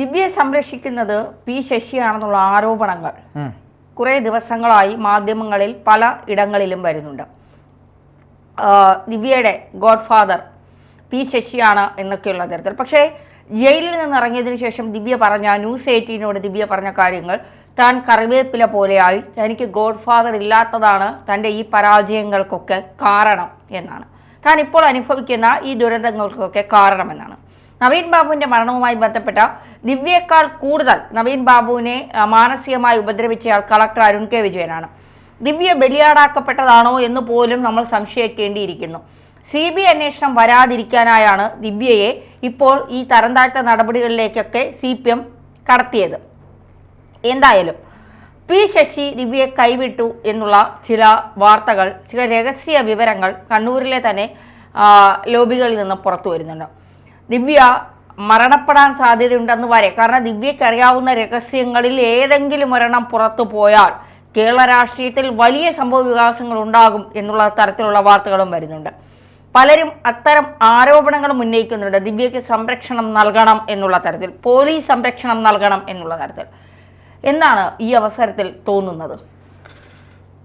ദിവ്യയെ സംരക്ഷിക്കുന്നത് പി ശശിയാണെന്നുള്ള ആരോപണങ്ങൾ. കുറേ ദിവസങ്ങളായി മാധ്യമങ്ങളിൽ പല ഇടങ്ങളിലും വരുന്നുണ്ട്. ദിവ്യയുടെ ഗോഡ് ഫാദർ പി ശശിയാണ് എന്നൊക്കെയുള്ള തരത്തിൽ. പക്ഷേ ജയിലിൽ നിന്ന് ഇറങ്ങിയതിനു ശേഷം ദിവ്യ പറഞ്ഞ ന്യൂസ് എയ്റ്റീനോട് ദിവ്യ പറഞ്ഞ കാര്യങ്ങൾ താൻ കറിവേപ്പില പോലെയായി. തനിക്ക് ഗോഡ് ഫാദർ ഇല്ലാത്തതാണ് തന്റെ ഈ പരാജയങ്ങൾക്കൊക്കെ കാരണം എന്നാണ്. താൻ ഇപ്പോൾ അനുഭവിക്കുന്ന ഈ ദുരന്തങ്ങൾക്കൊക്കെ കാരണമെന്നാണ്. നവീൻ ബാബുവിന്റെ മരണവുമായി ബന്ധപ്പെട്ട ദിവ്യേക്കാൾ കൂടുതൽ നവീൻ ബാബുവിനെ മാനസികമായി ഉപദ്രവിച്ചയാൾ കളക്ടർ അരുൺ കെ വിജയനാണ്. ദിവ്യ ബലിയാടാക്കപ്പെട്ടതാണോ എന്ന് പോലും നമ്മൾ സംശയിക്കേണ്ടിയിരിക്കുന്നു. സി ബി അന്വേഷണം വരാതിരിക്കാനായാണ് ദിവ്യയെ ഇപ്പോൾ ഈ തരംതാഴ്ത്ത നടപടികളിലേക്കൊക്കെ സി പി എം കടത്തിയത്. എന്തായാലും പി ശശി ദിവ്യയെ കൈവിട്ടു എന്നുള്ള ചില വാർത്തകൾ ചില രഹസ്യ വിവരങ്ങൾ കണ്ണൂരിലെ തന്നെ ലോബികളിൽ നിന്ന് പുറത്തു വരുന്നുണ്ട്. ദിവ്യ മരണപ്പെടാൻ സാധ്യതയുണ്ടെന്ന് വരെ. കാരണം ദിവ്യയ്ക്ക് അറിയാവുന്ന രഹസ്യങ്ങളിൽ ഏതെങ്കിലും ഒരെണ്ണം പുറത്തു പോയാൽ കേരള രാഷ്ട്രീയത്തിൽ വലിയ സംഭവ വികാസങ്ങൾ ഉണ്ടാകും എന്നുള്ള തരത്തിലുള്ള വാർത്തകളും വരുന്നുണ്ട്. പലരും അത്തരം ആരോപണങ്ങളും ഉന്നയിക്കുന്നുണ്ട്. ദിവ്യയ്ക്ക് സംരക്ഷണം നൽകണം എന്നുള്ള തരത്തിൽ പോലീസ് സംരക്ഷണം നൽകണം എന്നുള്ള തരത്തിൽ. എന്നാണ് ഈ അവസരത്തിൽ തോന്നുന്നത്?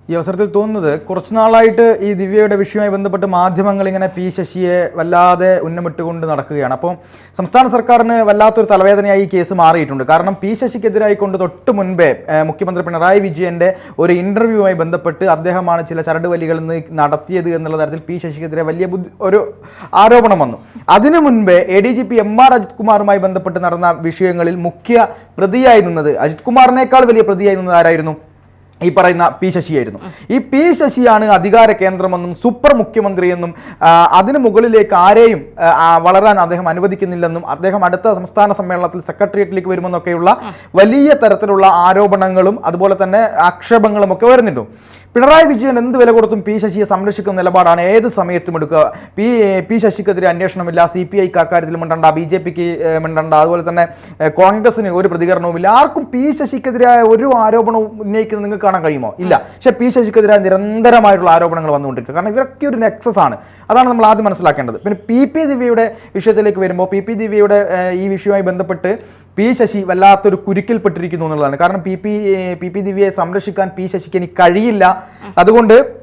ഈ അവസരത്തിൽ തോന്നുന്നത് കുറച്ചു നാളായിട്ട് ഈ ദിവ്യയുടെ വിഷയവുമായി ബന്ധപ്പെട്ട് മാധ്യമങ്ങൾ ഇങ്ങനെ പി ശശിയെ വല്ലാതെ ഉന്നമിട്ടുകൊണ്ട് നടക്കുകയാണ്. അപ്പോൾ സംസ്ഥാന സർക്കാരിന് വല്ലാത്തൊരു തലവേദനയായി ഈ കേസ് മാറിയിട്ടുണ്ട്. കാരണം പി ശശിക്കെതിരായി കൊണ്ട് തൊട്ട് മുൻപേ മുഖ്യമന്ത്രി പിണറായി വിജയന്റെ ഒരു ഇന്റർവ്യൂവുമായി ബന്ധപ്പെട്ട് അദ്ദേഹമാണ് ചില ചരടുവലികൾ നടത്തിയത് എന്നുള്ള തരത്തിൽ പി ശശിക്കെതിരെ വലിയ ബുദ്ധി ഒരു ആരോപണം വന്നു. അതിനു മുൻപേ A D G P M R Ajith കുമാറുമായി ബന്ധപ്പെട്ട് നടന്ന വിഷയങ്ങളിൽ മുഖ്യ പ്രതിയായി നിന്നത് അജിത് കുമാറിനേക്കാൾ വലിയ പ്രതിയായി നിന്നത് ആരായിരുന്നു? ഈ പറയുന്ന പി ശശിയായിരുന്നു. ഈ പി ശശിയാണ് അധികാര കേന്ദ്രമെന്നും സൂപ്പർ മുഖ്യമന്ത്രിയെന്നും അതിനു മുകളിലേക്ക് ആരെയും വളരാൻ അദ്ദേഹം അനുവദിക്കുന്നില്ലെന്നും അദ്ദേഹം അടുത്ത സംസ്ഥാന സമ്മേളനത്തിൽ സെക്രട്ടേറിയറ്റിലേക്ക് വരുമെന്നൊക്കെയുള്ള വലിയ തരത്തിലുള്ള ആരോപണങ്ങളും അതുപോലെ തന്നെ ആക്ഷേപങ്ങളും ഒക്കെ വരുന്നുണ്ട്. പിണറായി വിജയൻ എന്ത് വില കൊടുത്തും പി ശശിയെ സംരക്ഷിക്കുന്ന നിലപാടാണ് ഏത് സമയത്തും എടുക്കുക. പി പി ശശിക്കെതിരെ അന്വേഷണമില്ല സി പി ഐക്ക് അക്കാര്യത്തിൽ മിണ്ടണ്ട ബി ജെ പിക്ക് മിണ്ടണ്ട. അതുപോലെ തന്നെ കോൺഗ്രസിന് ഒരു പ്രതികരണവുമില്ല. ആർക്കും പി ശശിക്കെതിരായ ഒരു ആരോപണവും ഉന്നയിക്കുന്നത് നിങ്ങൾക്ക് കാണാൻ കഴിയുമോ? ഇല്ല. പക്ഷേ പി ശശിക്കെതിരായ നിരന്തരമായിട്ടുള്ള ആരോപണങ്ങൾ വന്നുകൊണ്ടിരിക്കുന്നത് കാരണം ഇവരൊക്കെ ഒരു നെക്സസ് ആണ്. അതാണ് നമ്മൾ ആദ്യം മനസ്സിലാക്കേണ്ടത്. പിന്നെ പി. പി. ദിവ്യയുടെ വിഷയത്തിലേക്ക് വരുമ്പോൾ പി. പി. ദിവ്യയുടെ ഈ വിഷയവുമായി ബന്ധപ്പെട്ട് പി ശശി വല്ലാത്തൊരു കുരുക്കിൽപ്പെട്ടിരിക്കുന്നു എന്നുള്ളതാണ്. കാരണം പി പി പി പി ദിവ്യയെ സംരക്ഷിക്കാൻ പി ശശിക്ക് ഇനി കഴിയില്ല. അതുകൊണ്ട്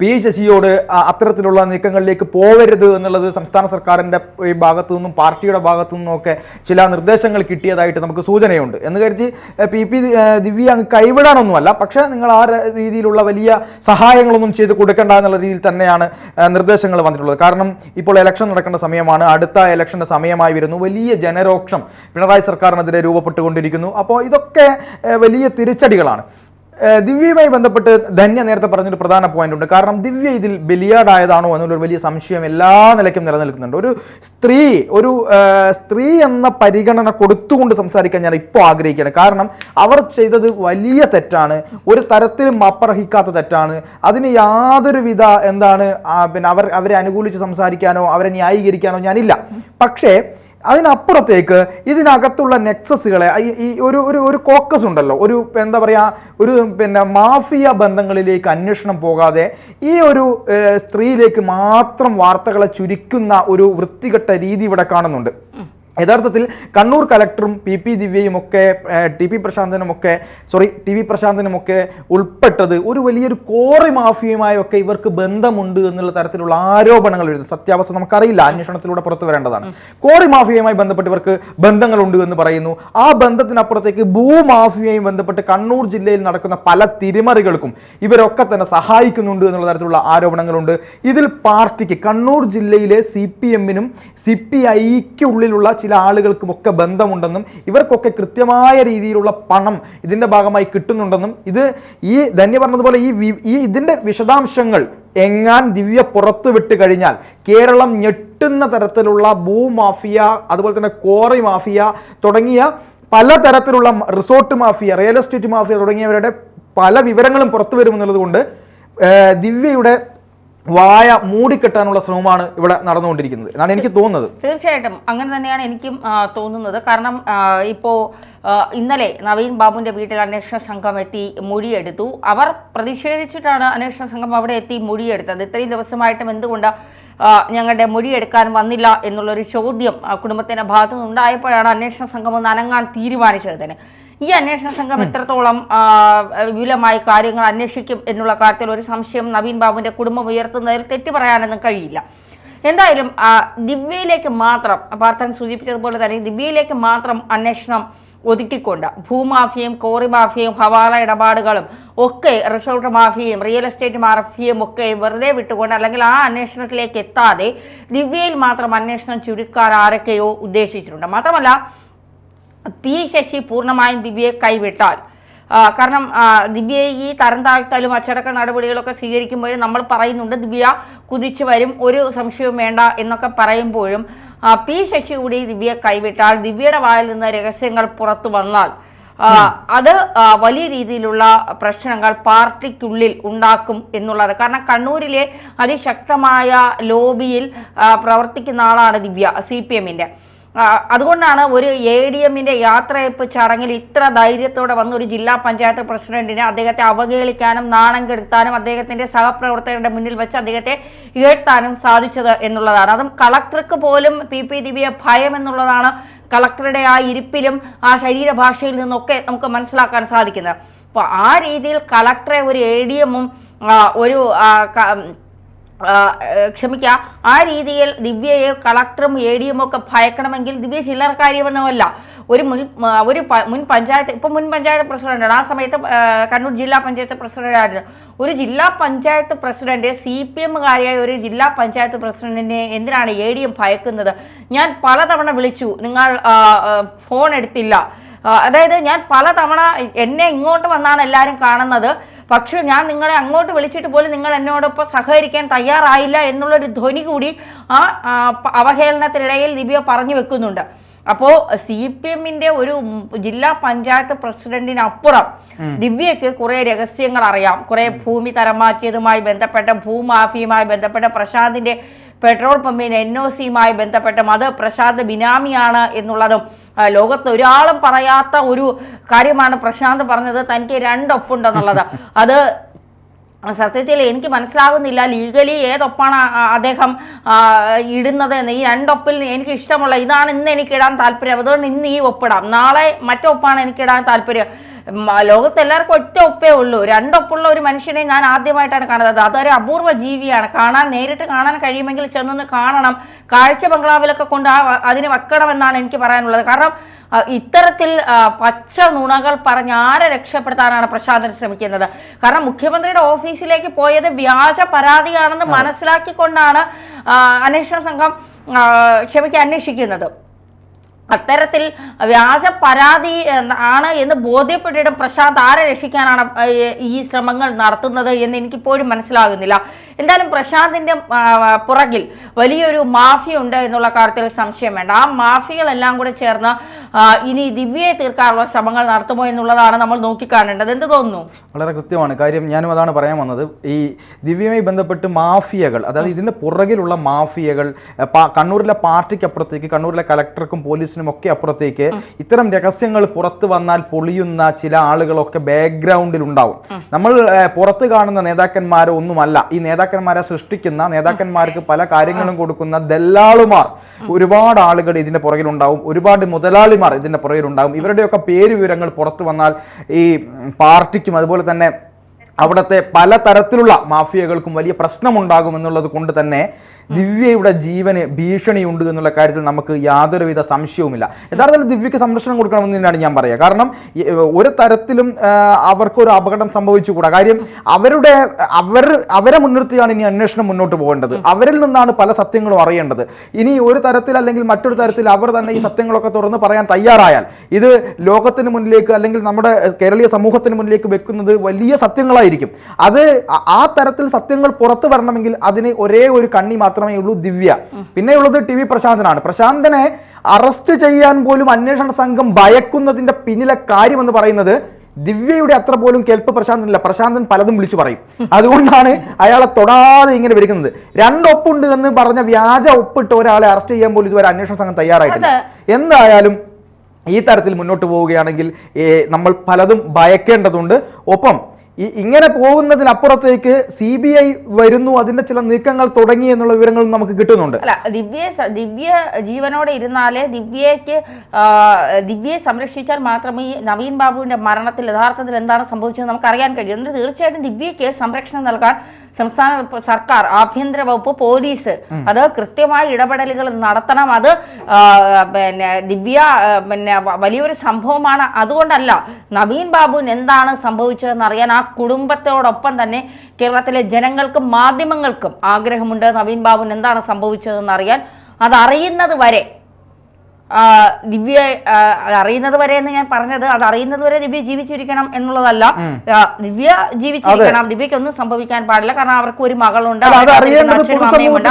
പി ശശിയോട് അത്തരത്തിലുള്ള നീക്കങ്ങളിലേക്ക് പോവരുത് എന്നുള്ളത് സംസ്ഥാന സർക്കാരിന്റെ ഈ ഭാഗത്തു നിന്നും പാർട്ടിയുടെ ഭാഗത്തു നിന്നും ഒക്കെ ചില നിർദ്ദേശങ്ങൾ കിട്ടിയതായിട്ട് നമുക്ക് സൂചനയുണ്ട്. എന്ന് കരുതി പി പി ദിവ്യ അങ്ങ് കൈവിടാനൊന്നുമല്ല. പക്ഷേ നിങ്ങൾ ആ രീതിയിലുള്ള വലിയ സഹായങ്ങളൊന്നും ചെയ്ത് കൊടുക്കേണ്ട എന്നുള്ള രീതിയിൽ തന്നെയാണ് നിർദ്ദേശങ്ങൾ വന്നിട്ടുള്ളത്. കാരണം ഇപ്പോൾ ഇലക്ഷൻ നടക്കേണ്ട സമയമാണ്. അടുത്ത ഇലക്ഷന്റെ സമയമായി വരുന്നു. വലിയ ജനരോക്ഷം പിണറായി സർക്കാരിനെതിരെ രൂപപ്പെട്ടുകൊണ്ടിരിക്കുന്നു. അപ്പോൾ ഇതൊക്കെ വലിയ തിരിച്ചടികളാണ്. ദിവ്യയുമായി ബന്ധപ്പെട്ട് ധന്യ നേരത്തെ പറഞ്ഞൊരു പ്രധാന പോയിന്റ് ഉണ്ട് കാരണം ദിവ്യ ഇതിൽ ബലിയാടായതാണോ എന്നുള്ളൊരു വലിയ സംശയം എല്ലാ നിലയ്ക്കും നിലനിൽക്കുന്നുണ്ട്. ഒരു സ്ത്രീ ഒരു സ്ത്രീ എന്ന പരിഗണന കൊടുത്തുകൊണ്ട് സംസാരിക്കാൻ ഞാൻ ഇപ്പോൾ ആഗ്രഹിക്കുകയാണ്. കാരണം അവർ ചെയ്തത് വലിയ തെറ്റാണ്. ഒരു തരത്തിലും അപ്പർഹിക്കാത്ത തെറ്റാണ്. അതിന് യാതൊരുവിധ എന്താണ് പിന്നെ അവർ അവരെ അനുകൂലിച്ച് സംസാരിക്കാനോ അവരെ ന്യായീകരിക്കാനോ ഞാനില്ല. പക്ഷേ അതിനപ്പുറത്തേക്ക് ഇതിനകത്തുള്ള നെക്സസുകളെ ഈ- ഒരു ഒരു ഒരു കോക്കസ് ഉണ്ടല്ലോ ഒരു എന്താ പറയുക ഒരു പിന്നെ മാഫിയ ബന്ധങ്ങളിലേക്ക് അന്വേഷണം പോകാതെ ഈ ഒരു സ്ത്രീയിലേക്ക് മാത്രം വാർത്തകളെ ചുരുക്കുന്ന ഒരു വൃത്തികെട്ട രീതി ഇവിടെ കാണുന്നുണ്ട്. യഥാർത്ഥത്തിൽ കണ്ണൂർ കലക്ടറും പി പി ദിവ്യയും ഒക്കെ ടി പി പ്രശാന്തനും ഒക്കെ സോറി ടി വി പ്രശാന്തനും ഒക്കെ ഉൾപ്പെട്ടത് ഒരു വലിയൊരു കോറി മാഫിയയുമായൊക്കെ ഇവർക്ക് ബന്ധമുണ്ട് എന്നുള്ള തരത്തിലുള്ള ആരോപണങ്ങൾ വരുന്നു. സത്യാവസ്ഥ നമുക്കറിയില്ല. അന്വേഷണത്തിലൂടെ പുറത്തു വരേണ്ടതാണ്. കോറി മാഫിയയുമായി ബന്ധപ്പെട്ട് ഇവർക്ക് ബന്ധങ്ങളുണ്ട് എന്ന് പറയുന്നു. ആ ബന്ധത്തിനപ്പുറത്തേക്ക് ഭൂമാഫിയയും ബന്ധപ്പെട്ട് കണ്ണൂർ ജില്ലയിൽ നടക്കുന്ന പല തിരിമറികൾക്കും ഇവരൊക്കെ തന്നെ സഹായിക്കുന്നുണ്ട് എന്നുള്ള തരത്തിലുള്ള ആരോപണങ്ങളുണ്ട്. ഇതിൽ പാർട്ടിക്ക് കണ്ണൂർ ജില്ലയിലെ സി പി എമ്മിനും സി പി ഐക്കുള്ളിലുള്ള ചില ആളുകൾക്കും ഒക്കെ ബന്ധമുണ്ടെന്നും ഇവർക്കൊക്കെ കൃത്യമായ രീതിയിലുള്ള പണം ഇതിന്റെ ഭാഗമായി കിട്ടുന്നുണ്ടെന്നും ഇത് ഈ ധന്യ പറഞ്ഞതുപോലെ ഈ ഈ ഇതിന്റെ വിശദാംശങ്ങൾ എങ്ങാൻ ദിവ്യ പുറത്തു വിട്ട് കഴിഞ്ഞാൽ കേരളം ഞെട്ടുന്ന തരത്തിലുള്ള ഭൂമാഫിയ അതുപോലെ തന്നെ കോറി മാഫിയ തുടങ്ങിയ പലതരത്തിലുള്ള resort mafia real estate mafia തുടങ്ങിയവരുടെ പല വിവരങ്ങളും പുറത്തു വരുമെന്നുള്ളത് കൊണ്ട് ദിവ്യയുടെ വായ മൂടിക്കെട്ടാനുള്ള ശ്രമമാണ് ഇവിടെ നടന്നുകൊണ്ടിരിക്കുന്നത് എന്നാണ് എനിക്ക് തോന്നുന്നത്. തീർച്ചയായിട്ടും. അങ്ങനെ തന്നെയാണ് എനിക്കും തോന്നുന്നത്. കാരണം ഇപ്പോ ഇന്നലെ നവീൻ ബാബുവിന്റെ വീട്ടിൽ അന്വേഷണ സംഘം എത്തി മൊഴിയെടുത്തു. അവർ പ്രതിഷേധിച്ചിട്ടാണ് അന്വേഷണ സംഘം അവിടെ എത്തി മൊഴിയെടുത്തത്. ഇത്രയും ദിവസമായിട്ടും എന്തുകൊണ്ട് ഞങ്ങളുടെ മൊഴിയെടുക്കാൻ വന്നില്ല എന്നുള്ളൊരു ചോദ്യം കുടുംബത്തിന്റെ ഭാഗത്തു നിന്നുണ്ടായപ്പോഴാണ് അന്വേഷണ സംഘം ഒന്ന് അനങ്ങാൻ തീരുമാനിച്ചത് തന്നെ ഈ അന്വേഷണ സംഘം എത്രത്തോളം വിപുലമായ കാര്യങ്ങൾ അന്വേഷിക്കും എന്നുള്ള കാര്യത്തിൽ ഒരു സംശയം നവീൻ ബാബുവിന്റെ കുടുംബം ഉയർത്തുന്നതിൽ തെറ്റ് പറയാനൊന്നും കഴിയില്ല. എന്തായാലും ദിവ്യയിലേക്ക് മാത്രം പാർത്ഥൻ സൂചിപ്പിച്ചതുപോലെ തന്നെ ദിവ്യയിലേക്ക് മാത്രം അന്വേഷണം ഒതുക്കിക്കൊണ്ട് ഭൂമാഫിയയും കോറി മാഫിയയും ഹവാല ഇടപാടുകളും ഒക്കെ റിസോർട്ട് മാഫിയയും റിയൽ എസ്റ്റേറ്റ് മാഫിയയും ഒക്കെ വെറുതെ വിട്ടുകൊണ്ട് അല്ലെങ്കിൽ ആ അന്വേഷണത്തിലേക്ക് എത്താതെ ദിവ്യയിൽ മാത്രം അന്വേഷണം ചുരുക്കാൻ ആരൊക്കെയോ ഉദ്ദേശിച്ചിട്ടുണ്ട്. മാത്രമല്ല പി ശശി പൂർണമായും ദിവ്യയെ കൈവിട്ടാൽ. കാരണം ദിവ്യ ദിവ്യയെ ഈ തരം താഴ്ത്തലും അച്ചടക്ക നടപടികളൊക്കെ സ്വീകരിക്കുമ്പോഴും നമ്മൾ പറയുന്നുണ്ട് ദിവ്യ കുതിച്ചു വരും ഒരു സംശയവും വേണ്ട എന്നൊക്കെ പറയുമ്പോഴും പി ശശി കൂടി ദിവ്യയെ കൈവിട്ടാൽ ദിവ്യയുടെ വായിൽ നിന്ന് രഹസ്യങ്ങൾ പുറത്തു വന്നാൽ അത് വലിയ രീതിയിലുള്ള പ്രശ്നങ്ങൾ പാർട്ടിക്കുള്ളിൽ ഉണ്ടാക്കും എന്നുള്ളത്. കാരണം കണ്ണൂരിലെ അതിശക്തമായ ലോബിയിൽ പ്രവർത്തിക്കുന്ന ആളാണ് ദിവ്യ സി പി എമ്മിന്റെ അതുകൊണ്ടാണ് ഒരു എ ഡി എമ്മിന്റെ യാത്രയപ്പ് ചടങ്ങിൽ ഇത്ര ധൈര്യത്തോടെ വന്ന ഒരു ജില്ലാ പഞ്ചായത്ത് പ്രസിഡന്റിനെ അദ്ദേഹത്തെ അവഹേളിക്കാനും നാണം കെടുത്താനും അദ്ദേഹത്തിന്റെ സഹപ്രവർത്തകരുടെ മുന്നിൽ വെച്ച് അദ്ദേഹത്തെ ഇഴത്താനും സാധിച്ചത് എന്നുള്ളതാണ്. അതും കളക്ടർക്ക് പോലും പി പി ദിവ്യ ഭയം എന്നുള്ളതാണ് കളക്ടറുടെ ആ ഇരിപ്പിലും ആ ശരീരഭാഷയിൽ നിന്നൊക്കെ നമുക്ക് മനസ്സിലാക്കാൻ സാധിക്കുന്നത്. അപ്പോൾ ആ രീതിയിൽ കളക്ടറെ ഒരു എ ഡി എമ്മും ഒരു ക്ഷമിക്കുക ആ രീതിയിൽ ദിവ്യയെ കളക്ടറും എ ഡിയും ഒക്കെ ഭയക്കണമെങ്കിൽ ദിവ്യ ചില്ലറക്കാര്യമൊന്നുമല്ല ഒരു മുൻ ഒരു മുൻ പഞ്ചായത്ത് ഇപ്പം മുൻ പഞ്ചായത്ത് പ്രസിഡന്റാണ്. ആ സമയത്ത് കണ്ണൂർ ജില്ലാ പഞ്ചായത്ത് പ്രസിഡന്റായിരുന്നു. ഒരു ജില്ലാ പഞ്ചായത്ത് പ്രസിഡന്റ് സി പി എമ്മുകാരിയായ ഒരു ജില്ലാ പഞ്ചായത്ത് പ്രസിഡന്റിനെ എന്തിനാണ് എ ഡി എം ഭയക്കുന്നത്? ഞാൻ പലതവണ വിളിച്ചു. നിങ്ങൾ ഫോൺ എടുത്തില്ല. അതായത് ഞാൻ പലതവണ എന്നെ ഇങ്ങോട്ട് വന്നാണ് എല്ലാവരും കാണുന്നത്. പക്ഷെ ഞാൻ നിങ്ങളെ അങ്ങോട്ട് വിളിച്ചിട്ട് പോലും നിങ്ങൾ എന്നോടൊപ്പം സഹകരിക്കാൻ തയ്യാറായില്ല എന്നുള്ളൊരു ധ്വനി കൂടി ആ അവഹേളനത്തിനിടയിൽ ദിവ്യ പറഞ്ഞു വെക്കുന്നുണ്ട്. അപ്പോ സി പി എമ്മിന്റെ ഒരു ജില്ലാ പഞ്ചായത്ത് പ്രസിഡന്റിനപ്പുറം ദിവ്യക്ക് കുറെ രഹസ്യങ്ങൾ അറിയാം. കുറെ ഭൂമി തരം മാറ്റിയതുമായി ബന്ധപ്പെട്ട ഭൂമാഫിയുമായി ബന്ധപ്പെട്ട പ്രശാന്തിന്റെ പെട്രോൾ പമ്പിന് എൻ ഒ സിയുമായി ബന്ധപ്പെട്ടും അത് പ്രശാന്ത് ബിനാമിയാണ് എന്നുള്ളതും ലോകത്ത് ഒരാളും പറയാത്ത ഒരു കാര്യമാണ് പ്രശാന്ത് പറഞ്ഞത് തനിക്ക് രണ്ടൊപ്പുണ്ടെന്നുള്ളത്. അത് സത്യത്തിൽ എനിക്ക് മനസ്സിലാകുന്നില്ല ലീഗലി ഏതൊപ്പാണ് അദ്ദേഹം ഇടുന്നത് എന്ന് ഈ രണ്ടൊപ്പിൽ എനിക്ക് ഇഷ്ടമുള്ള ഇതാണ് ഇന്ന് എനിക്ക് ഇടാൻ താല്പര്യം. അതുകൊണ്ട് ഇന്ന് ഈ ഒപ്പിടാം. നാളെ മറ്റൊപ്പാണ് എനിക്ക് ഇടാൻ താല്പര്യം. ലോകത്ത് എല്ലാവർക്കും ഒറ്റ ഒപ്പേ ഉള്ളൂ. രണ്ടൊപ്പുള്ള ഒരു മനുഷ്യനെ ഞാൻ ആദ്യമായിട്ടാണ് കാണുന്നത്. അതൊരു അപൂർവ ജീവിയാണ്. കാണാൻ നേരിട്ട് കാണാൻ കഴിയുമെങ്കിൽ ചെന്നൊന്ന് കാണണം. കാഴ്ച ബംഗ്ലാവിലൊക്കെ കൊണ്ട് ആ അതിന് വെക്കണമെന്നാണ് എനിക്ക് പറയാനുള്ളത്. കാരണം ഇത്തരത്തിൽ പച്ച നുണകൾ പറഞ്ഞ് ആരെ രക്ഷപ്പെടുത്താനാണ് പ്രശാന്തൻ ശ്രമിക്കുന്നത്? കാരണം മുഖ്യമന്ത്രിയുടെ ഓഫീസിലേക്ക് പോയത് വ്യാജ പരാതിയാണെന്ന് മനസ്സിലാക്കിക്കൊണ്ടാണ് അന്വേഷണ സംഘം ആ, ക്ഷമിക്കുക അന്വേഷിക്കുന്നത്. അത്തരത്തിൽ വ്യാജ പരാതി ആണ് എന്ന് ബോധ്യപ്പെട്ടിട്ടും പ്രശാന്ത് ആരെ രക്ഷിക്കാനാണ് ഈ ശ്രമങ്ങൾ നടത്തുന്നത് എന്ന് എനിക്കിപ്പോഴും മനസ്സിലാകുന്നില്ല. എന്തായാലും പ്രശാന്തിന്റെ പുറകിൽ വലിയൊരു മാഫിയ ഉണ്ട് എന്നുള്ള കാര്യത്തിൽ സംശയം വേണ്ട. ആ മാഫിയകളെല്ലാം കൂടെ ചേർന്ന് ഇനി ദിവ്യയെ തീർക്കാനുള്ള ശ്രമങ്ങൾ നടത്തുമോ എന്നുള്ളതാണ് നമ്മൾ നോക്കിക്കാണേണ്ടത്. എന്ത് തോന്നുന്നു? വളരെ കൃത്യമാണ്. കാര്യം ഞാനും അതാണ് പറയാൻ വന്നത്. ഈ ദിവ്യയുമായി ബന്ധപ്പെട്ട് മാഫിയകൾ അതായത് ഇതിന്റെ പുറകിലുള്ള മാഫിയകൾ കണ്ണൂരിലെ പാർട്ടിക്ക് അപ്പുറത്തേക്ക് കണ്ണൂരിലെ കലക്ടർക്കും പോലീസിനും ഒക്കെ അപ്പുറത്തേക്ക് ഇത്തരം രഹസ്യങ്ങൾ പുറത്തു വന്നാൽ പൊളിയുന്ന ചില ആളുകളൊക്കെ ബാക്ക്ഗ്രൗണ്ടിൽ ഉണ്ടാവും. നമ്മൾ പുറത്ത് കാണുന്ന നേതാക്കന്മാരോ ഒന്നുമല്ല ഈ നേതാക്കന്മാരെ സൃഷ്ടിക്കുന്ന നേതാക്കന്മാർക്ക് പല കാര്യങ്ങളും കൊടുക്കുന്ന ദല്ലാളുമാർ. ഒരുപാട് ആളുകൾ ഇതിന്റെ പുറകിലുണ്ടാവും. ഒരുപാട് മുതലാളിമാർ ഇതിന്റെ പുറകിലുണ്ടാവും. ഇവരുടെയൊക്കെ പേര് വിവരങ്ങൾ പുറത്തു വന്നാൽ ഈ പാർട്ടിക്കും അതുപോലെ തന്നെ അവിടുത്തെ പല തരത്തിലുള്ള മാഫിയകൾക്കും വലിയ പ്രശ്നമുണ്ടാകും എന്നുള്ളത് കൊണ്ട് തന്നെ ദിവ്യയുടെ ജീവന് ഭീഷണിയുണ്ട് എന്നുള്ള കാര്യത്തിൽ നമുക്ക് യാതൊരുവിധ സംശയവുമില്ല. യഥാർത്ഥത്തിൽ ദിവ്യക്ക് സംരക്ഷണം കൊടുക്കണമെന്ന് തന്നെയാണ് ഞാൻ പറയുക. കാരണം ഒരു തരത്തിലും അവർക്കൊരു അപകടം സംഭവിച്ചുകൂടാ. കാര്യം അവരുടെ അവർ അവരെ മുൻനിർത്തിയാണ് ഇനി അന്വേഷണം മുന്നോട്ട് പോകേണ്ടത്. അവരിൽ നിന്നാണ് പല സത്യങ്ങളും അറിയേണ്ടത്. ഇനി ഒരു തരത്തിൽ അല്ലെങ്കിൽ മറ്റൊരു തരത്തിൽ അവർ തന്നെ ഈ സത്യങ്ങളൊക്കെ തുറന്ന് പറയാൻ തയ്യാറായാൽ ഇത് ലോകത്തിന് മുന്നിലേക്ക് അല്ലെങ്കിൽ നമ്മുടെ കേരളീയ സമൂഹത്തിന് മുന്നിലേക്ക് വെക്കുന്നത് വലിയ സത്യങ്ങളായിരിക്കും അത് ആ- ആ തരത്തിൽ സത്യങ്ങൾ പുറത്തു വരണമെങ്കിൽ അതിന് ഒരേ ഒരു കണ്ണി മാത്രമേ ഉള്ളൂ ദിവ്യ. പിന്നെയുള്ളത് ടി വി പ്രശാന്തനാണ്. പ്രശാന്തനെ അറസ്റ്റ് ചെയ്യാൻ പോലും അന്വേഷണ സംഘം ഭയക്കുന്നതിന്റെ പിന്നിലെ കാര്യം എന്ന് പറയുന്നത് ദിവ്യയുടെ അത്ര പോലും കേൾപ്പ് പ്രശാന്തനില്ല. പ്രശാന്തൻ പലതും വിളിച്ചു പറയും. അതുകൊണ്ടാണ് അയാളെ തൊടാതെ ഇങ്ങനെ വിളിക്കുന്നത്. രണ്ടൊപ്പുണ്ട് എന്ന് പറഞ്ഞ വ്യാജ ഒപ്പിട്ട് ഒരാളെ അറസ്റ്റ് ചെയ്യാൻ പോലും ഇതുവരെ അന്വേഷണ സംഘം തയ്യാറായിട്ടില്ല. എന്തായാലും ഈ തരത്തിൽ മുന്നോട്ട് പോവുകയാണെങ്കിൽ നമ്മൾ പലതും ഭയക്കേണ്ടതുണ്ട്. ഒപ്പം ഈ ഇങ്ങനെ പോകുന്നതിനപ്പുറത്തേക്ക് സി ബി ഐ വരുന്നു അതിന്റെ ചില നീക്കങ്ങൾ തുടങ്ങി എന്നുള്ള വിവരങ്ങൾ നമുക്ക് കിട്ടുന്നുണ്ട്. അല്ല ദിവ്യ ദിവ്യ ജീവനോടെ ഇരുന്നാലേ ദിവ്യയ്ക്ക് ദിവ്യയെ സംരക്ഷിച്ചാൽ മാത്രമേ നവീൻ ബാബുവിന്റെ മരണത്തിൽ യഥാർത്ഥത്തിൽ എന്താണ് സംഭവിച്ചത് നമുക്ക് അറിയാൻ കഴിയും. എന്നിട്ട് തീർച്ചയായിട്ടും ദിവ്യയ്ക്ക് സംരക്ഷണം നൽകാൻ സംസ്ഥാന സർക്കാർ ആഭ്യന്തര വകുപ്പ് പോലീസ് അത് കൃത്യമായ ഇടപെടലുകൾ നടത്തണം. അത് പിന്നെ ദിവ്യ പിന്നെ വലിയൊരു സംഭവമാണ്. അതുകൊണ്ടല്ല നവീൻ ബാബുവിന് എന്താണ് സംഭവിച്ചതെന്ന് അറിയാൻ ആ കുടുംബത്തോടൊപ്പം തന്നെ കേരളത്തിലെ ജനങ്ങൾക്കും മാധ്യമങ്ങൾക്കും ആഗ്രഹമുണ്ട്. നവീൻ ബാബുവിന് എന്താണ് സംഭവിച്ചതെന്ന് അറിയാൻ. അതറിയുന്നത് വരെ ദിവ്യ അറിയുന്നത് വരെ എന്ന് ഞാൻ പറഞ്ഞത് അത് അറിയുന്നത് വരെ ദിവ്യ ജീവിച്ചിരിക്കണം എന്നുള്ളതല്ല. ദിവ്യ ജീവിച്ചിരിക്കണം. ദിവ്യക്ക് ഒന്നും സംഭവിക്കാൻ പാടില്ല. കാരണം അവർക്ക് ഒരു മകളുണ്ട്. അച്ഛനും അമ്മയുമുണ്ട്.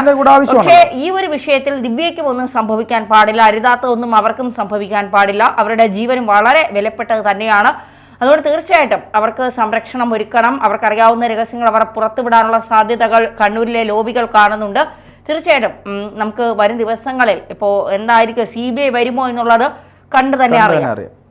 പക്ഷേ ഈ ഒരു വിഷയത്തിൽ ദിവ്യയ്ക്കും ഒന്നും സംഭവിക്കാൻ പാടില്ല. അരുതാത്ത ഒന്നും അവർക്കും സംഭവിക്കാൻ പാടില്ല. അവരുടെ ജീവനും വളരെ വിലപ്പെട്ടത് തന്നെയാണ്. അതുകൊണ്ട് തീർച്ചയായിട്ടും അവർക്ക് സംരക്ഷണം ഒരുക്കണം. അവർക്കറിയാവുന്ന രഹസ്യങ്ങൾ അവർ പുറത്തുവിടാനുള്ള സാധ്യതകൾ കണ്ണൂരിലെ ലോബികൾ കാണുന്നുണ്ട്. തീർച്ചയായിട്ടും നമുക്ക് വരും ദിവസങ്ങളിൽ ഇപ്പോൾ എന്തായിരിക്കും സി ബി ഐ വരുമോ എന്നുള്ളത് കണ്ടു തന്നെ തന്നെ അറിയാം.